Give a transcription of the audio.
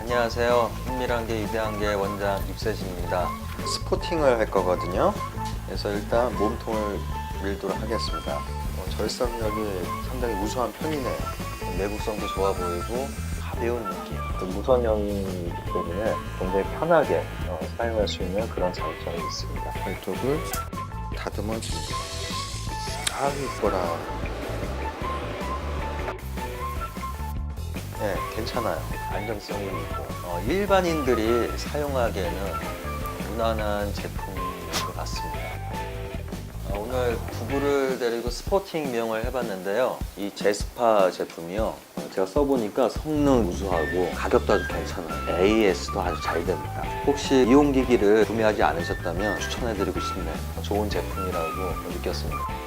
안녕하세요. 흥미란계 입양계 원장 입세진입니다. 스포팅을 할 거거든요. 그래서 일단 몸통을 밀도록 하겠습니다. 어, 절삭력이 상당히 우수한 편이네요. 내구성도 좋아 보이고 가벼운 느낌. 그 무선형이기 때문에 굉장히 편하게 어, 사용할 수 있는 그런 장점이 있습니다. 발톱을 다듬어 줍니다. 아, 이뻐라. 네, 괜찮아요. 안정성이 있고 어, 일반인들이 사용하기에는 무난한 제품인 것 같습니다. 어, 오늘 부부를 데리고 스포팅 미용을 해봤는데요. 이 제스파 제품이요. 어, 제가 써보니까 성능 우수하고 가격도 아주 괜찮아요. AS도 아주 잘 됩니다. 혹시 이용기기를 구매하지 않으셨다면 추천해드리고 싶네요. 좋은 제품이라고 느꼈습니다.